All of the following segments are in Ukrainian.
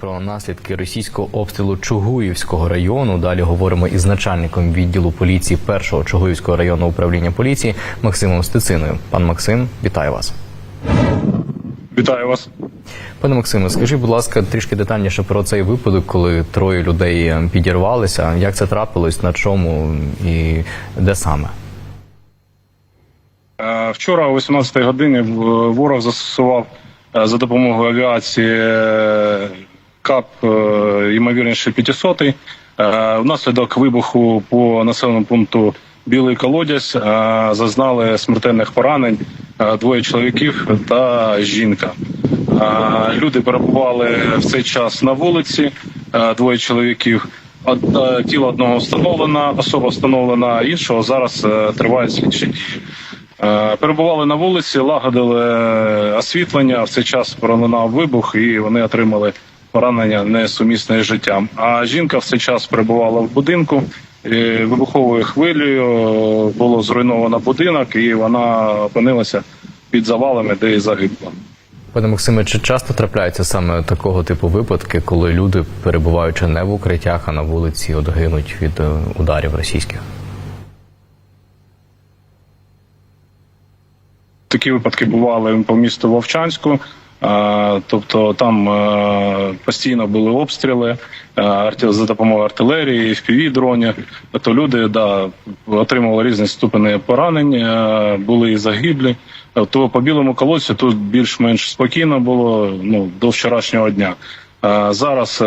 Про наслідки російського обстрілу Чугуївського району. Далі говоримо із начальником відділу поліції першого Чугуївського районного управління поліції Максимом Стециною. Пан Максим, вітаю вас. Вітаю вас. Пане Максиме, скажіть, будь ласка, трішки детальніше про цей випадок, коли троє людей підірвалися. Як це трапилось, на чому і де саме? Е, Вчора о 18-й годині ворог застосував е, за допомогою авіації е, КАП, е, ймовірніше 500 е, Внаслідок вибуху по населеному пункту Білий колодязь е, зазнали смертельних поранень е, двоє чоловіків та жінка. Е, Люди перебували в цей час на вулиці, е, двоє чоловіків. Е, Тіло одного встановлено, особа встановлена, іншого зараз е, тривають слідчі. Е, Перебували на вулиці, лагодили е, освітлення. В цей час пролунав вибух, і вони отримали поранення несумісне з життям. А жінка в цей час перебувала в будинку. Вибуховою хвилею е, було зруйновано будинок, і вона опинилася під завалами, де і загибла. Пане Максиме, чи часто трапляються саме такого типу випадки, коли люди, перебуваючи не в укриттях, а на вулиці, от гинуть від е, ударів російських? Такі випадки бували по місту Вовчанську. Тобто там е, постійно були обстріли е, за допомогою артилерії, fpv дронів. Тобто люди да, отримували різні ступені поранень, е, були і загиблі. То по білому колодцю тут більш-менш спокійно було ну, до вчорашнього дня. Зараз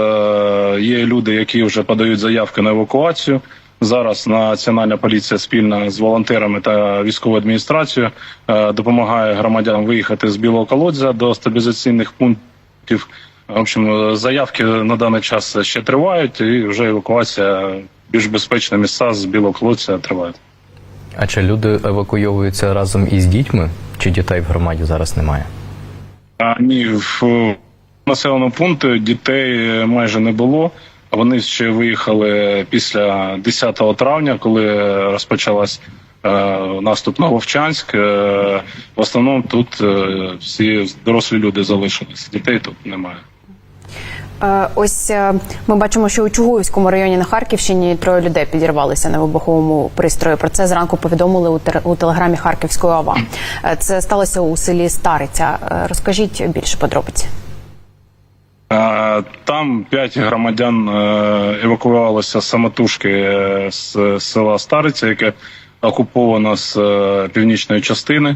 є люди, які вже подають заявки на евакуацію. Зараз Національна поліція спільно з волонтерами та військовою адміністрацією е, допомагає громадянам виїхати з білого колодзя до стабілізаційних пунктів. В общем, е, заявки на даний час ще тривають, і вже евакуація більш безпечні місця з білого колодця триває. А чи люди евакуйовуються разом із дітьми, чи дітей в громаді зараз немає? А, ні, в населеному пункті дітей майже не було. Вони ще виїхали після 10 травня, коли розпочалась е, наступ на Вовчанськ. Е, в основному тут е, всі дорослі люди залишились. Дітей тут немає. Ось ми бачимо, що у Чугуївському районі на Харківщині троє людей підірвалися на вибуховому пристрої. Про це зранку повідомили у телеграмі Харківської ОВА. Це сталося у селі Стариця. Розкажіть більше подробиць. Е, Там п'ять громадян евакуювалися евакуювалося самотужки е, з села Стариця, яке окуповано з е, північної частини.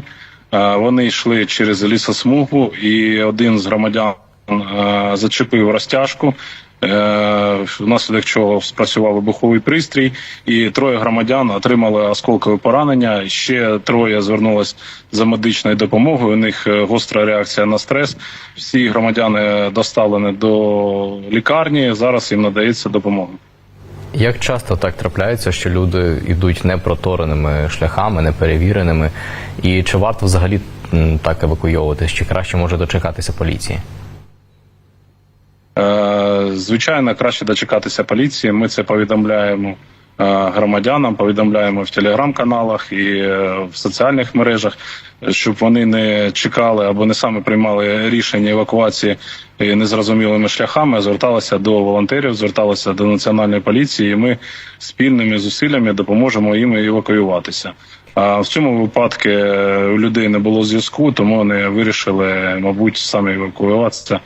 Е, Вони йшли через лісосмугу, і один з громадян е, зачепив розтяжку. Е, Внаслідок чого спрацював вибуховий пристрій, і троє громадян отримали осколкове поранення. Ще троє звернулись за медичною допомогою. У них е, гостра реакція на стрес. Всі громадяни доставлені до лікарні. Зараз їм надається допомога. Як часто так трапляється, що люди йдуть непротореними шляхами, неперевіреними? І чи варто взагалі так евакуйовуватись, чи краще може дочекатися поліції? Е, Звичайно, краще дочекатися поліції. Ми це повідомляємо е, громадянам, повідомляємо в телеграм-каналах і е, в соціальних мережах, щоб вони не чекали або не саме приймали рішення евакуації е, незрозумілими шляхами, а зверталися до волонтерів, зверталися до національної поліції. і Ми спільними зусиллями допоможемо їм евакуюватися. А в цьому випадку у людей не було зв'язку, тому вони вирішили, мабуть, самі евакуюватися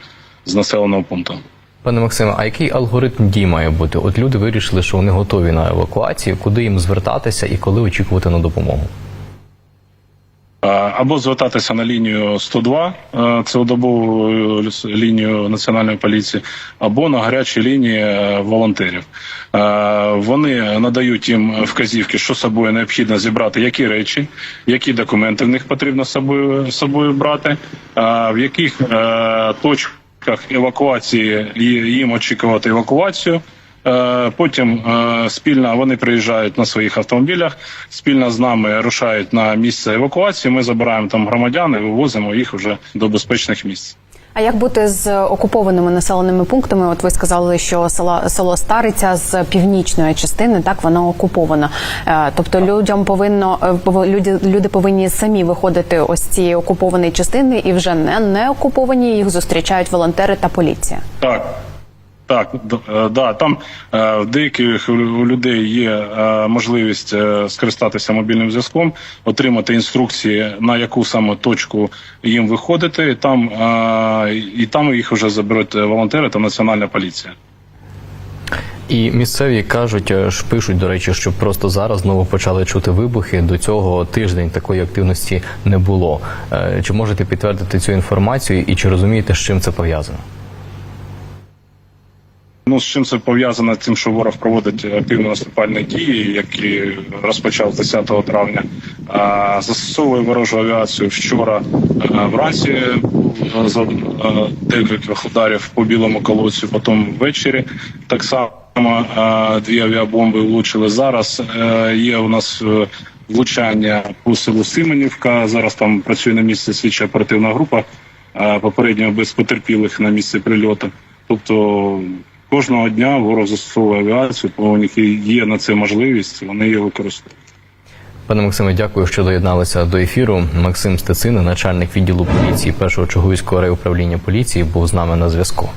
з населеного пункту. Пане Максиме, а який алгоритм дій має бути? От люди вирішили, що вони готові на евакуацію, куди їм звертатися і коли очікувати на допомогу? Або звертатися на лінію 102, е, цілодобову е, лінію національної поліції, або на гарячі лінії е, волонтерів. Вони надають їм вказівки, що з собою необхідно зібрати, які речі, які документи в них потрібно собою, собою брати, в яких е, точках евакуації їм очікувати евакуацію. Е, Потім е, спільно вони приїжджають на своїх автомобілях, спільно з нами рушають на місце евакуації. Ми забираємо там громадян і вивозимо їх вже до безпечних місць. А як бути з окупованими населеними пунктами? От ви сказали, що села село Стариця з північної частини так воно окуповано. Е, Тобто людям повинно е, люди, люди повинні самі виходити ось ці цієї окупованої частини, і вже не, не окуповані їх зустрічають волонтери та поліція. Так, Так, е, да, там е, в деяких людей є е, можливість скористатися мобільним зв'язком, отримати інструкції, на яку саме точку їм виходити. і Там і там їх вже заберуть волонтери та національна поліція. І місцеві кажуть, ж пишуть, до речі, що просто зараз знову почали чути вибухи. До цього тиждень такої активності не було. Чи можете підтвердити цю інформацію і чи розумієте, з чим це пов'язано? Ну, з чим це пов'язано з тим, що ворог проводить активні наступальні дії, які розпочав 10 травня. Застосовує ворожу авіацію вчора а, вранці за а, декілька ударів по білому колодцю, потім ввечері. Так само дві авіабомби влучили. Зараз е, є у нас е, влучання по селу Сименівка. Зараз там працює на місці слідча оперативна група. Попередньо без потерпілих на місці прильоту. Тобто кожного дня ворог застосовує авіацію, бо у них є на це можливість, вони її використовують. Пане Максиме, дякую, що доєдналися до ефіру. Максим Стецин, начальник відділу поліції першого Чугуївського райуправління поліції, був з нами на зв'язку.